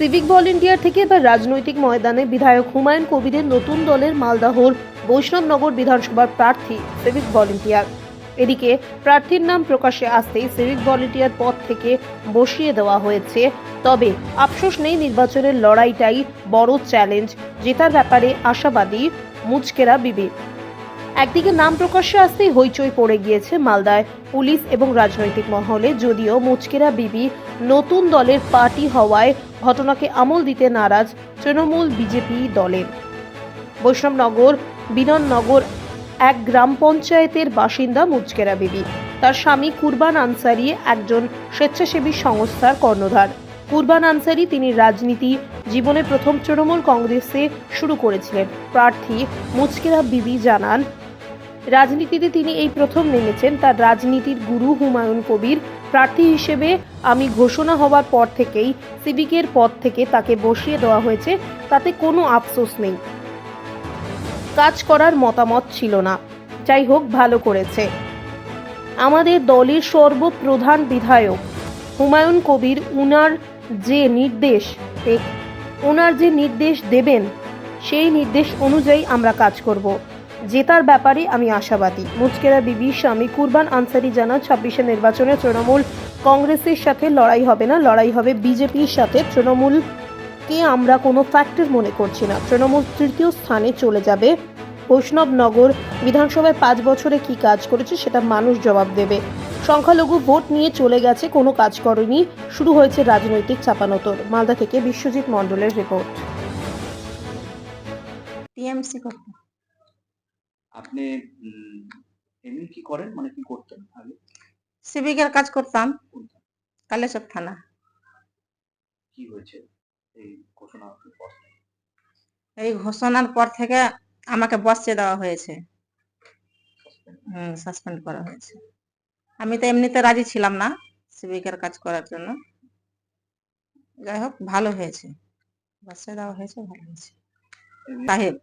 Civic volunteer থেকে এবার রাজনৈতিক ময়দানে বিধায়ক হুমায়ুন কবিরের নতুন দলের মালদাহর বৈষ্ণবনগর বিধানসভার প্রার্থী সিভিক ভলেন্টিয়ার। এদিকে প্রার্থীর নাম প্রকাশ্যে আসতেই সিভিক ভলেন্টিয়ার পদ থেকে বসিয়ে দেওয়া হয়েছে। তবে আফসোস নেই নির্বাচনের লড়াইটাই বড় চ্যালেঞ্জ, জেতার ব্যাপারে আশাবাদী মুচকেরা বিবি একদিকে নাম প্রকাশ্যে আসতেই হইচই পড়ে গিয়েছে মালদায় পুলিশ এবং রাজনৈতিক মহলে, যদিও মুচকেরা বিবি নতুন দলের পার্টি হওয়ায় ঘটনাকে আমল দিতে নারাজ তৃণমূল বিজেপি দলের বৈষ্ণবনগর, বিনননগর এক গ্রাম পঞ্চায়েতের বাসিন্দা মুচকেরা বিবি। তার স্বামী কুরবান আনসারি একজন স্বেচ্ছাসেবী সংস্থার কর্ণধার। কুরবান আনসারি তিনি রাজনীতি, জীবনে প্রথম তৃণমূল কংগ্রেসে শুরু করেছিলেন। প্রার্থী মুচকেরা বিবি জানান, রাজনীতিতে তিনি এই প্রথম নেমেছেন। তার রাজনীতির গুরু হুমায়ুন কবির প্রার্থী হিসেবে আমি ঘোষণা হওয়ার পর থেকেই সিভিকের পদ থেকে তাকে বসিয়ে দেওয়া হয়েছে, তাতে কোনো আফসোস নেই। কাজ করার মতামত ছিল না। যাই হোক, ভালো করেছে। আমাদের দলের সর্বপ্রধান বিধায়ক হুমায়ুন কবির, উনার যে নির্দেশ ওনার যে নির্দেশ দেবেন, সেই নির্দেশ অনুযায়ী আমরা কাজ করব। জেতার ব্যাপারে আমি আশাবাদী। মুচকেরা বিবির স্বামী, কুরবান, আনসারি জানান, ছাব্বিশে নির্বাচনে তৃণমূল কংগ্রেসের সাথে লড়াই হবে না, লড়াই হবে বিজেপির সাথে। তৃণমূলকে আমরা কোনো ফ্যাক্টর মনে করছি না। তৃণমূল তৃতীয় স্থানে চলে যাবে বৈষ্ণবনগর। বিধানসভায় পাঁচ বছরে কি কাজ করেছে সেটা মানুষ জবাব দেবে। সংখ্যালঘু ভোট নিয়ে চলে গেছে, কোনো কাজ করেনি। শুরু হয়েছে রাজনৈতিক চাপানোতর মালদা থেকে বিশ্বজিৎ মণ্ডলের রিপোর্ট। টিএমসি আপনি এমনি কি করেন? মানে কি করতেন আগে? সিভিকের কাজ করতাম। কালেচক থানা। কি হয়েছে? এই ঘোষণা পর এই ঘোষণার পর থেকে আমাকে বসিয়ে দেওয়া হয়েছে। হুম সাসপেন্ড করা হয়েছে। আমি তো এমনিতে রাজি ছিলাম না সিভিকের কাজ করার জন্য। যাই হোক ভালো হয়েছে। বসিয়ে দেওয়া হয়েছে ভালো হয়েছে। সাহেব।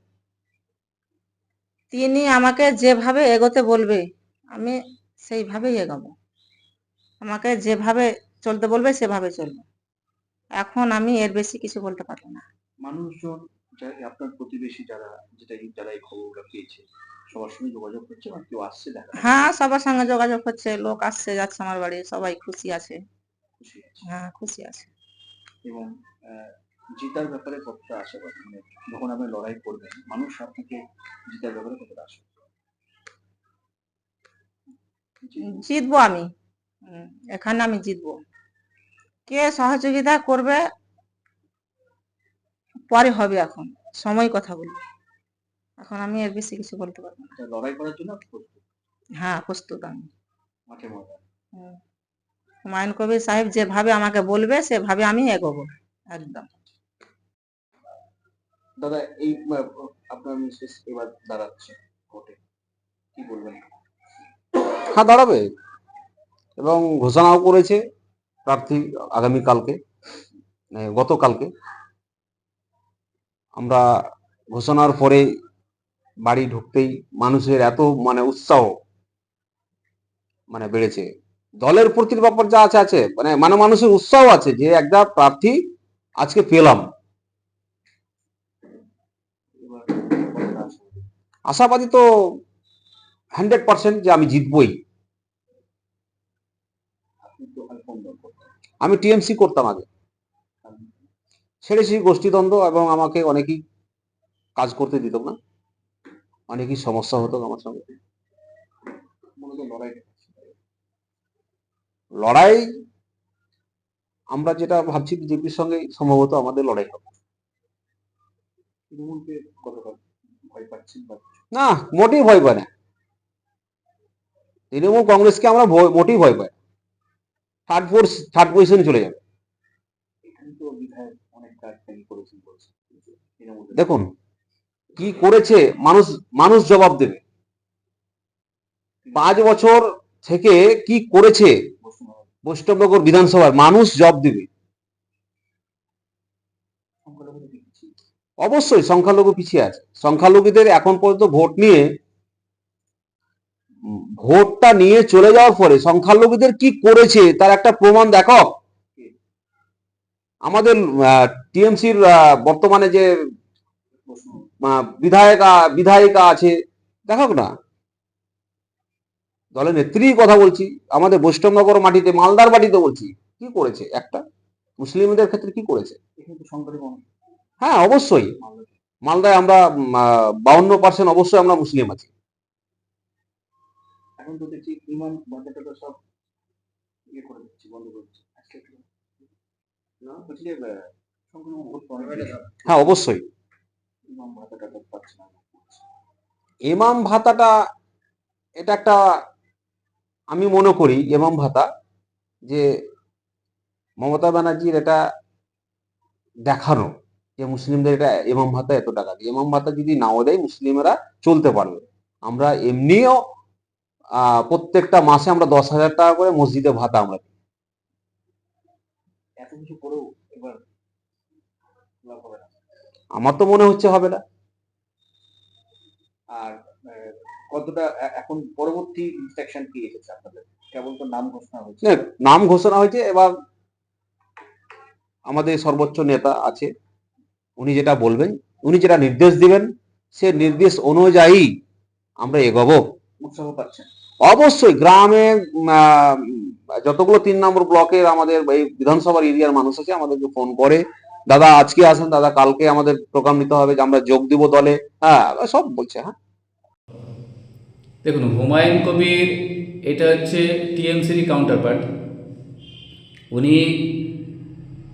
তিনি আমাকে যেভাবে এগোতে বলবে আমি সেইভাবেই এগোবো। আমাকে যেভাবে চলতে বলবে সেভাবে চলবো। এখন আমি এর বেশি কিছু বলতে পারব না। মানুষজন আপনার প্রতিবেশী যারা যেটা এই- যারা এই খবরগুলো পেয়েছে সবার সঙ্গে যোগাযোগ করছে বা কেউ আসছে দেখা হ্যাঁ সবার সঙ্গে যোগাযোগ হচ্ছে লোক আসছে যাচ্ছে আমার বাড়ি সবাই খুশি আছে। হ্যাঁ খুশি আছে। এবং জেতার ব্যাপারে কতটা আশাবাদী মানে যখন আপনি লড়াই করবেন মানুষ আপনাকে জেতার ব্যাপারে কতটা আশা জিতবো আমি। এখানে আমি জিতবো। কে সহযোগিতা করবে? পরে হবে এখন। সময় কথা বলব এখন আমি এর বেশি কিছু বলতে পারব না। লড়াই করার জন্য হ্যাঁ প্রস্তুত আমি। মাঠে হুমায়ুন কবির সাহেব যেভাবে আমাকে বলবে সেভাবে আমি এগোবো। একদম। দাদা, এই আপনার মিসেস এবার দাঁড়াচ্ছে ভোটে কি বলবেন? হ্যাঁ দাঁড়াবে। এবং ঘোষণাও করেছে প্রার্থী আগামীকালকে মানে গতকালকে। আমরা ঘোষণার পরে বাড়ি ঢুকতেই মানুষের এত মানে উৎসাহ মানে বেড়েছে। দলের প্রতি ব্যাপার যা আছে আছে মানে মানে মানুষের উৎসাহ আছে যে একটা প্রার্থী আজকে পেলাম এবার কতটা আশাবাদী? তো হান্ড্রেড পার্সেন্ট যে আমি জিতবই। আমি টিএমসি করতাম আগে। ছেড়েছি গোষ্ঠীদ্বন্দ্ব এবং আমাকে অনেকেই কাজ করতে দিত না। অনেকই সমস্যা হতো আমার সঙ্গে। লড়াই, আমরা যেটা ভাবছি বিজেপির সঙ্গে সম্ভবত আমাদের লড়াই হবে। না মোটেই ভয় পায় না। তৃণমূল কংগ্রেসকে আমরা মোটেই ভয় পাই থার্ড ফোর্স থার্ড পজিশনে চলে যাবে। দেখুন কি করেছে মানুষ মানুষ জবাব দেবে। পাঁচ বছর থেকে কি করেছে? বৈষ্ণবনগর বিধানসভার মানুষ জব দেবে সংখ্যালঘু দেখছি অবশ্যই সংখ্যালঘু পিছিয়ে আছে। সংখ্যালঘুদের এখন পর্যন্ত ভোট নিয়ে ভোটটা নিয়ে চলে যাওয়ার পরে সংখ্যালঘুদের কি করেছে তার একটা প্রমাণ দেখো। আমাদের টিএমসির বর্তমানে যে বিধায়িকা বিধায়িকা আছে, দেখো না। দলের নেত্রী কথা বলছি, আমাদের বৈষ্ণবনগর মাটিতে, মালদার মাটিতে বলছি, কি করেছে? একটা? মুসলিমদের ক্ষেত্রে কি করেছে? হ্যাঁ অবশ্যই। মালদায় আমরা বাউন্ন পার্সেন্ট অবশ্যই আমরা মুসলিম আছি। এখন তো দেখছি সব ইয়ে করে দিচ্ছি বন্ধ করে দিচ্ছি। হ্যাঁ অবশ্যই। ইমাম ভাতাটা এটা একটা আমি মনে করি এমাম ভাতা যে মমতা ব্যানার্জির এটা দেখানো। যে মুসলিমদের এটা এমাম ভাতা এত টাকা দিয়ে। এমাম ভাতা যদি নাও দেয় মুসলিমেরা চলতে পারবে। আমরা এমনিও প্রত্যেকটা মাসে আমরা দশ হাজার টাকা করে মসজিদে ভাতা আমরা দিই। আমার তো মনে হচ্ছে হবে না। আর কতটা এখন পরবর্তী সেকশন কি এসেছে আপনাদের? কেবল তো নাম ঘোষণা হয়েছে। নাম ঘোষণা হয়েছে এবার আমাদের সর্বোচ্চ নেতা আছে। উনি যেটা বলবেন, উনি যেটা নির্দেশ দিবেন, সে নির্দেশ অনুযায়ী আমরা এগোবো। অবশ্যই গ্রামে যতগুলো তিন নম্বর ব্লকের আমাদের এই বিধানসভার এরিয়ার মানুষ আছে, আমাদেরকে ফোন করে, দাদা, আজকে আসেন, দাদা, কালকে আমাদের প্রোগ্রাম নিতে হবে যে আমরা যোগ দিব দলে। হ্যাঁ সব বলছে হ্যাঁ। দেখুন, হুমায়ুন কবির, এটা হচ্ছে টিএমসির কাউন্টার পার্ট উনি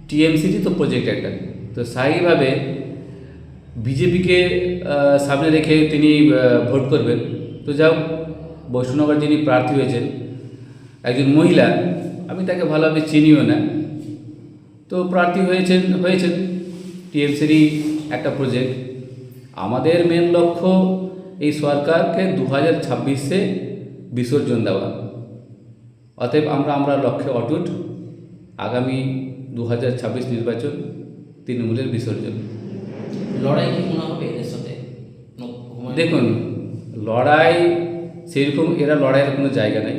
টিএমসিরই তো প্রজেক্ট একটা তো স্থায়ীভাবে বিজেপিকে সামনে রেখে তিনি ভোট করবেন। তো যাও বৈষ্ণবনগর যিনি প্রার্থী হয়েছেন, একজন মহিলা, আমি তাকে ভালোভাবে চিনিও না। তো প্রার্থী হয়েছেন হয়েছেন। টিএমসিরই একটা প্রজেক্ট আমাদের মেন লক্ষ্য এই সরকারকে দু হাজার ছাব্বিশে বিসর্জন দেওয়া। অতএব আমরা আমরা লক্ষ্যে অটুট। আগামী দু হাজার ছাব্বিশ নির্বাচন তৃণমূলের বিসর্জন। লড়াই কি মনে হবে এদের সাথে? দেখুন লড়াই সেরকম এরা লড়াইয়ের কোনো জায়গা নেই।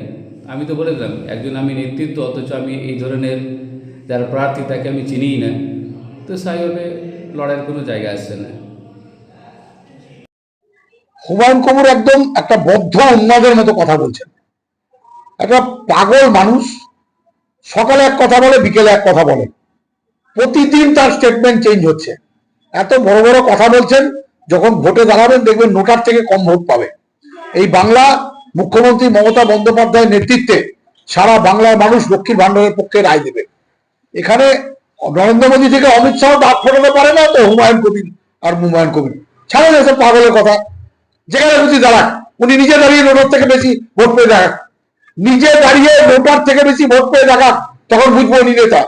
আমি তো বলে দিলাম একজন আমি নেতৃত্ব অথচ আমি এই ধরনের যারা প্রার্থী তাকে আমি চিনিই না। তো স্বাভাবিকভাবে লড়াইয়ের কোনো জায়গা আসছে না। হুমায়ুন কবির একদম একটা বদ্ধ উন্মাদের মতো কথা বলছেন। একটা পাগল মানুষ সকালে এক কথা বলে বিকেলে এক কথা বলে। প্রতিদিন তার স্টেটমেন্ট চেঞ্জ হচ্ছে। এত বড় বড় কথা বলছেন, যখন ভোটে দাঁড়াবেন দেখবেন নোটার থেকে কম ভোট পাবে। এই বাংলা মুখ্যমন্ত্রী মমতা বন্দ্যোপাধ্যায়ের নেতৃত্বে সারা বাংলার মানুষ লক্ষ্মীর ভান্ডারের পক্ষে রায় দেবে। এখানে নরেন্দ্র মোদী থেকে অমিত শাহ দাঁত ফোটাতে পারে না, তো হুমায়ুন কবির আর হুমায়ুন কবির। ছাড়া এসব পাগলের কথা। যেখানে খুশি দাঁড়াক, উনি নিজে দাঁড়িয়ে নোটার থেকে বেশি ভোট পেয়ে দেখাক। নিজে দাঁড়িয়ে নোটার থেকে বেশি ভোট পেয়ে দেখাক, তখন বুঝব উনি নেতা।